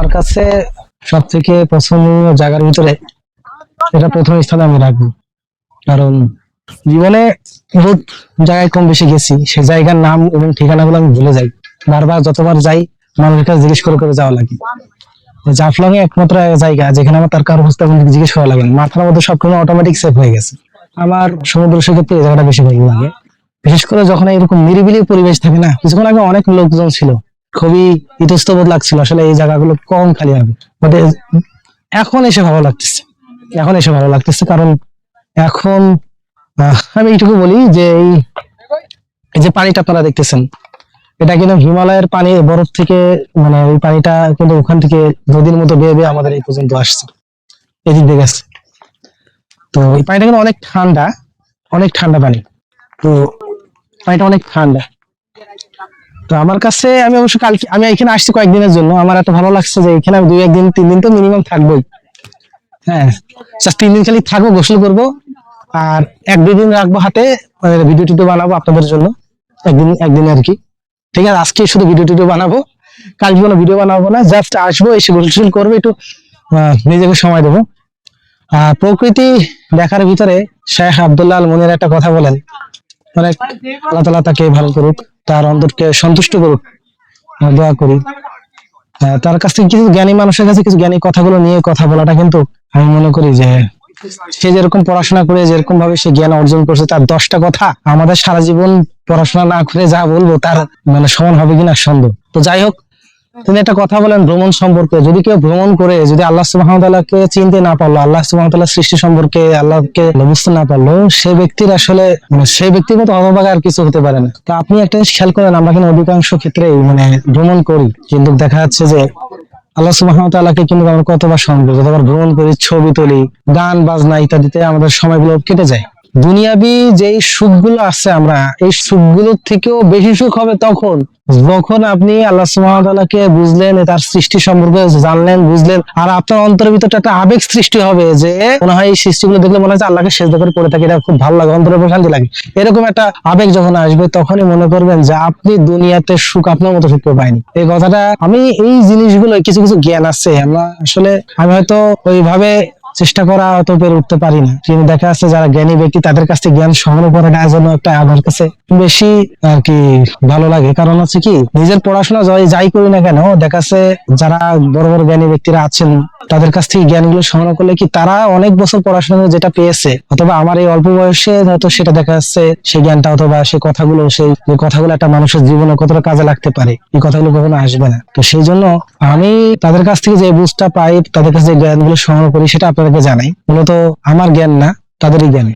আমার কাছে সব থেকে পছন্দনীয় জায়গার ভিতরে এটা প্রথম স্থানে আমি রাখব। কারণ জীবনে বহুত জায়গায় কম বেশি গেছি, সে জায়গার নাম এবং ঠিকানাগুলো আমি ভুলে যাই। বারবার যতবার যাই, মানুষের কাছে জিজ্ঞেস করে করে যাওয়া লাগে। জাফলং এ একমাত্র জায়গা যেখানে আমার তার কারও অবস্থা জিজ্ঞেস করা লাগে মাথার মধ্যে সবকিছু অটোমেটিক সেভ হয়ে গেছে। আমার সমুদ্র সৈকতে এই জায়গাটা বেশি ভালো লাগে। বিশেষ করে যখন এরকম নিরিবিলি পরিবেশ থাকে না, কিছুক্ষণ আগে অনেক লোকজন ছিল। খুবই ইতস্তবোধ লাগছিল। আসলে এই জায়গাগুলো কম খালি হবে। বাট এখন এসে ভালো লাগতেছে। এখন এসে ভালো লাগতেছে কারণ এখন আমি এইটুকু বলি যে এই এই যে পানিটা আপনারা দেখতেছেন, এটা কিন্তু হিমালয়ের পানি বরফ থেকে মানে ওই পানিটা কিন্তু ওখান থেকে নদীর মতো বেয়ে বেয়ে আমাদের এই পর্যন্ত আসছে। এদিক দিয়ে গেছে। তো এই পানিটা কিন্তু অনেক ঠান্ডা অনেক ঠান্ডা পানি। তো পানিটা অনেক ঠান্ডা। তো আমার কাছে আমি অবশ্য কালকে আমি এখানে আসছি কয়েকদিনের জন্য। আমার এত ভালো লাগছে যে এখানে আমি দুই একদিন তিন দিন তো মিনিমাম থাকবোই। হ্যাঁ তিন দিন খালি থাকব, গোসল করব। আর এক দুই দিন রাখব হাতে মানে ভিডিও টিডিও বানাবো আপনাদের জন্য। একদিন একদিন আর কি। ঠিক আছে, আজকে শুধু ভিডিও টিডিও বানাবো। কালকে কোনো ভিডিও বানাবো না জাস্ট আসব, এসে গোসল করব, একটু নিজেকে সময় দেবো। আর প্রকৃতি দেখার ভিতরে শেখ আব্দুল্লাহ আল মনির একটা কথা বলেন। মানে আল্লাহ তালা তাকে ভালো করুক। তার অন্তরকে সন্তুষ্ট করুক। দোয়া করি। তার কাছ থেকে কিছু জ্ঞানী মানুষের কাছে কিছু জ্ঞানী কথাগুলো নিয়ে কথা বলাটা কিন্তু আমি মনে করি যে, সে যেরকম পড়াশোনা করে, যেরকম ভাবে সে জ্ঞান অর্জন করছে, তার দশটা কথা আমাদের সারা জীবন পড়াশোনা না করে যা বলব তার মানে সমান হবে কিনা সন্দেহ। তো যাই হোক তিনি একটা কথা বলেন ভ্রমণ সম্পর্কে। যদি কেউ ভ্রমণ করে, যদি আল্লাহ সুবাহকে চিনতে না পারল, আল্লাহ সুবাহতাল্লাহ সৃষ্টি সম্পর্কে, আল্লাহকে বুঝতে না পারল, সে ব্যক্তির আসলে মানে সেই ব্যক্তির মতো হতভাগা আর কিছু হতে পারে না। তো আপনি একটা জিনিস খেয়াল করেন, আমরা কিন্তু অধিকাংশ ক্ষেত্রেই মানে ভ্রমণ করি। কিন্তু দেখা যাচ্ছে যে আল্লাহ সুবাহতাল্লাহকে কিন্তু আমরা কতবার স্মরণ করি যতবার ভ্রমণ করি, ছবি তুলি, গান, বাজনা ইত্যাদিতে আমাদের সময়গুলো কেটে যায়। দুনিয়াবি যেই সুখগুলো আছে আমরা, এই সুখগুলোর থেকেও বেশি সুখ হবে তখন। যখন আপনি আল্লাহ সুবহানাহু বুঝলেন তার সৃষ্টি সম্পর্কে জানলেন, বুঝলেন, আর আপনার অন্তরের ভিতরে একটা আবেগ সৃষ্টি হবে যে মনে হয় এই সৃষ্টিগুলো দেখলে মনে হয় আল্লাহকে শেষ করে পড়ে থাকে, এটা খুব ভালো লাগে, অন্তরে শান্তি লাগে। এরকম একটা আবেগ যখন আসবে, তখনই মনে করবেন যে আপনি দুনিয়াতে সুখ আপনার মতো সুখ পায়নি। এই কথাটা আমি এই জিনিসগুলো কিছু কিছু জ্ঞান আছে। আমরা আসলে, আমি হয়তো ওইভাবে চেষ্টা করা হয়তো পেরে উঠতে পারি না। কিন্তু দেখা যাচ্ছে যারা জ্ঞানী ব্যক্তি, তাদের কাছ থেকে জ্ঞান সংগ্রহ করাটা যেন একটা আমার কাছে বেশি আর কি ভালো লাগে। কারণ হচ্ছে কি, নিজের পড়াশোনা যাই যাই করি না কেন, দেখা যাচ্ছে যারা বড় বড় জ্ঞানী ব্যক্তিরা আছেন, তাদের কাছ থেকে জ্ঞানগুলো সংগ্রহ করলে কি তারা অনেক বছর পড়াশোনা যেটা পেয়েছে, অথবা আমার এই অল্প বয়সে হয়তো সেটা দেখা যাচ্ছে সেই জ্ঞানটা অথবা সেই কথাগুলো সেই কথাগুলো একটা মানুষের জীবনে কতটা কাজে লাগতে পারে, এই কথাগুলো কখনো আসবে না। তো সেই জন্য আমি তাদের কাছ থেকে যে বুঝটা পাই, তাদের কাছে যে জ্ঞানগুলো সংগ্রহ করি, সেটা আপনাদেরকে জানাই। মূলত আমার জ্ঞান না তাদেরই জ্ঞান।